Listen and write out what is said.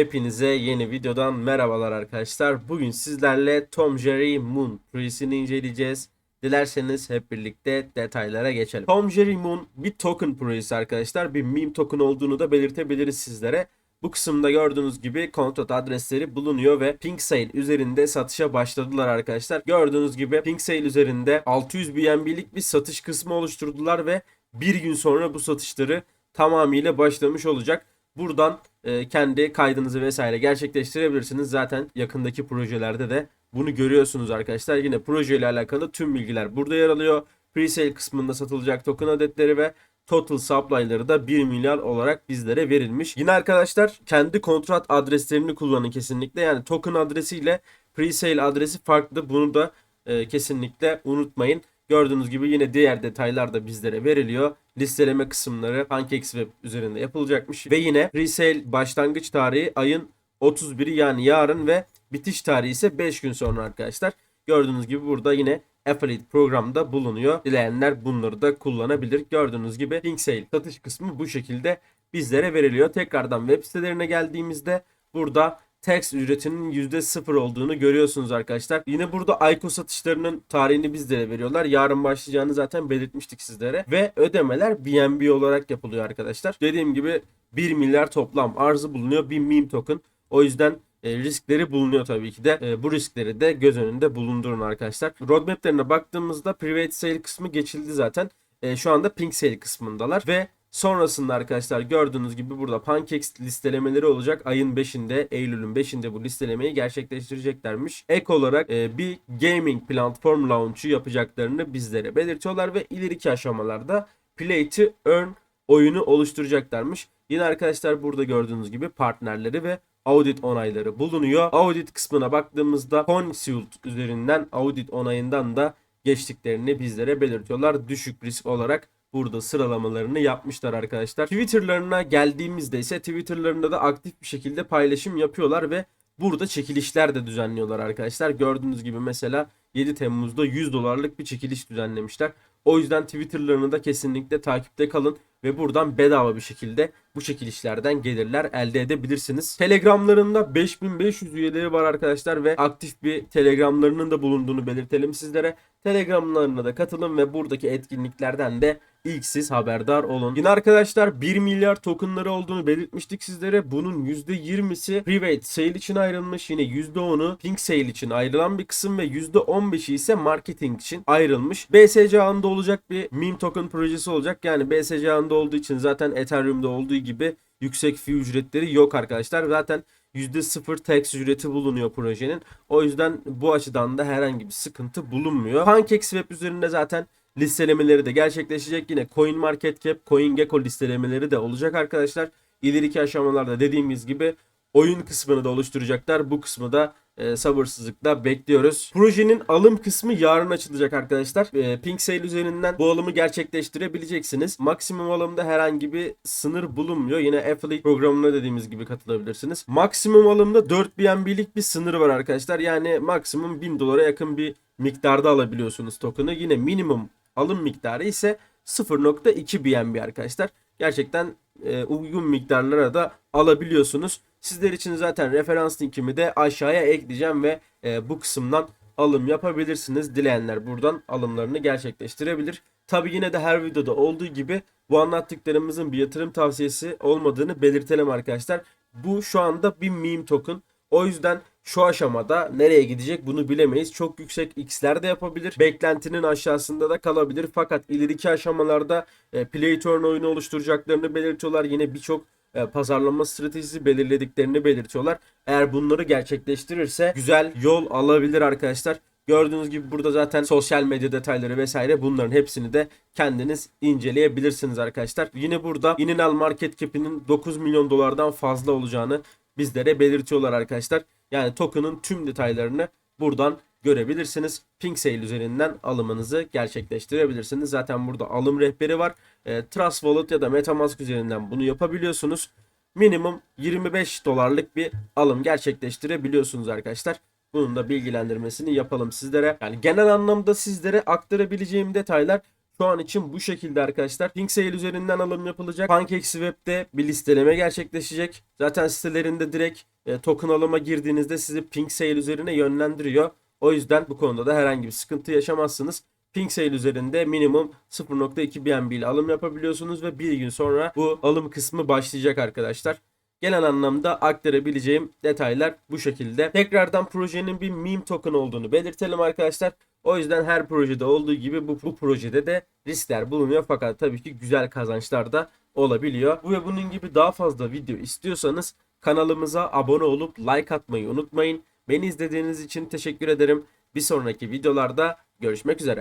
Hepinize yeni videodan merhabalar arkadaşlar. Bugün sizlerle Tom Jerry Moon projesini inceleyeceğiz. Dilerseniz hep birlikte detaylara geçelim. Tom Jerry Moon bir token projesi arkadaşlar. Bir meme token olduğunu da belirtebiliriz sizlere. Bu kısımda gördüğünüz gibi kontrat adresleri bulunuyor ve Pink Sale üzerinde satışa başladılar arkadaşlar. Gördüğünüz gibi Pink Sale üzerinde 600 BNB'lik bir satış kısmı oluşturdular ve bir gün sonra bu satışları tamamıyla başlamış olacak. Buradan e, kendi kaydınızı vesaire gerçekleştirebilirsiniz. Zaten yakındaki projelerde de bunu görüyorsunuz arkadaşlar. Yine proje alakalı tüm bilgiler burada yer alıyor. Presale kısmında satılacak token adetleri ve total supply'ları da 1 milyar olarak bizlere verilmiş. Yine arkadaşlar kendi kontrat adreslerini kullanın kesinlikle. Yani token adresiyle presale adresi farklı. Bunu da e, kesinlikle unutmayın. Gördüğünüz gibi yine diğer detaylar da bizlere veriliyor. Listeleme kısımları PancakeSwap üzerinde yapılacakmış. Ve yine presale başlangıç tarihi ayın 31'i yani yarın ve bitiş tarihi ise 5 gün sonra arkadaşlar. Gördüğünüz gibi burada yine affiliate programda bulunuyor. Dileyenler bunları da kullanabilir. Gördüğünüz gibi Pink Sale satış kısmı bu şekilde bizlere veriliyor. Tekrardan web sitelerine geldiğimizde burada tax ücretinin %0 olduğunu görüyorsunuz arkadaşlar. Yine burada ICO satışlarının tarihini bizlere veriyorlar. Yarın başlayacağını zaten belirtmiştik sizlere. Ve ödemeler BNB olarak yapılıyor arkadaşlar. Dediğim gibi 1 milyar toplam arzı bulunuyor. 1 meme token. O yüzden e, riskleri bulunuyor tabii ki de. E, bu riskleri de göz önünde bulundurun arkadaşlar. Roadmap'lerine baktığımızda private sale kısmı geçildi zaten. E, şu anda pink sale kısmındalar ve Sonrasında arkadaşlar gördüğünüz gibi burada Pancake's listelemeleri olacak. Ayın 5'inde, Eylül'ün 5'inde bu listelemeyi gerçekleştireceklermiş. Ek olarak e, bir gaming platform launch'u yapacaklarını bizlere belirtiyorlar ve ileriki aşamalarda Play to Earn oyunu oluşturacaklarmış. Yine arkadaşlar burada gördüğünüz gibi partnerleri ve audit onayları bulunuyor. Audit kısmına baktığımızda Consult üzerinden audit onayından da geçtiklerini bizlere belirtiyorlar. Düşük risk olarak burada sıralamalarını yapmışlar arkadaşlar. Twitter'larına geldiğimizde ise Twitter'larında da aktif bir şekilde paylaşım yapıyorlar ve burada çekilişler de düzenliyorlar arkadaşlar. Gördüğünüz gibi mesela 7 Temmuz'da 100 dolarlık bir çekiliş düzenlemişler. O yüzden Twitter'larını da kesinlikle takipte kalın ve buradan bedava bir şekilde bu çekilişlerden gelirler elde edebilirsiniz. Telegramlarında 5500 üyeleri var arkadaşlar ve aktif bir telegramlarının da bulunduğunu belirtelim sizlere. Telegramlarına da katılın ve buradaki etkinliklerden de ilk siz haberdar olun. Yine arkadaşlar 1 milyar tokenları olduğunu belirtmiştik sizlere. Bunun %20'si private sale için ayrılmış. Yine %10'u pink sale için ayrılan bir kısım ve %15'i ise marketing için ayrılmış. BSC ağında olacak bir meme token projesi olacak. Yani BSC ağında olduğu için zaten Ethereum'da olduğu gibi yüksek fee ücretleri yok arkadaşlar. Zaten %0 tax ücreti bulunuyor projenin. O yüzden bu açıdan da herhangi bir sıkıntı bulunmuyor. PancakeSwap üzerinde zaten listelemeleri de gerçekleşecek. Yine CoinMarketCap, CoinGecko listelemeleri de olacak arkadaşlar. İleriki aşamalarda dediğimiz gibi oyun kısmını da oluşturacaklar. Bu kısmı da e, sabırsızlıkla bekliyoruz. Projenin alım kısmı yarın açılacak arkadaşlar. E, Pink Sale üzerinden bu alımı gerçekleştirebileceksiniz. Maksimum alımda herhangi bir sınır bulunmuyor. Yine Affiliate programına dediğimiz gibi katılabilirsiniz. Maksimum alımda 4 BNB'lik bir sınır var arkadaşlar. Yani maksimum 1000 dolara yakın bir miktarda alabiliyorsunuz token'ı. Yine minimum alım miktarı ise 0.2 BNB arkadaşlar. Gerçekten e, uygun miktarlara da alabiliyorsunuz. Sizler için zaten referans linkimi de aşağıya ekleyeceğim ve e, bu kısımdan alım yapabilirsiniz. Dileyenler buradan alımlarını gerçekleştirebilir. Tabi yine de her videoda olduğu gibi bu anlattıklarımızın bir yatırım tavsiyesi olmadığını belirtelim arkadaşlar. Bu şu anda bir meme token. O yüzden şu aşamada nereye gidecek bunu bilemeyiz. Çok yüksek x'ler de yapabilir. Beklentinin aşağısında da kalabilir. Fakat ileriki aşamalarda e, play turn oyunu oluşturacaklarını belirtiyorlar. Yine birçok e, pazarlama stratejisi belirlediklerini belirtiyorlar. Eğer bunları gerçekleştirirse güzel yol alabilir arkadaşlar. Gördüğünüz gibi burada zaten sosyal medya detayları vesaire bunların hepsini de kendiniz inceleyebilirsiniz arkadaşlar. Yine burada Ininal Market Cap'inin 9 milyon dolardan fazla olacağını bizlere belirtiyorlar arkadaşlar. Yani token'ın tüm detaylarını buradan görebilirsiniz. Pink Sale üzerinden alımınızı gerçekleştirebilirsiniz. Zaten burada alım rehberi var. E, Trust Wallet ya da Metamask üzerinden bunu yapabiliyorsunuz. Minimum 25 dolarlık bir alım gerçekleştirebiliyorsunuz arkadaşlar. Bunun da bilgilendirmesini yapalım sizlere. Yani genel anlamda sizlere aktarabileceğim detaylar Şu an için bu şekilde arkadaşlar. Pink Sale üzerinden alım yapılacak. PancakeSwap'te bir listeleme gerçekleşecek. Zaten sitelerinde direkt e, token alıma girdiğinizde sizi Pink Sale üzerine yönlendiriyor. O yüzden bu konuda da herhangi bir sıkıntı yaşamazsınız. Pink Sale üzerinde minimum 0.2 BNB ile alım yapabiliyorsunuz ve bir gün sonra bu alım kısmı başlayacak arkadaşlar. Genel anlamda aktarabileceğim detaylar bu şekilde. Tekrardan projenin bir meme token olduğunu belirtelim arkadaşlar. O yüzden her projede olduğu gibi bu, bu projede de riskler bulunuyor fakat tabii ki güzel kazançlar da olabiliyor. Bu ve bunun gibi daha fazla video istiyorsanız kanalımıza abone olup like atmayı unutmayın. Beni izlediğiniz için teşekkür ederim. Bir sonraki videolarda görüşmek üzere.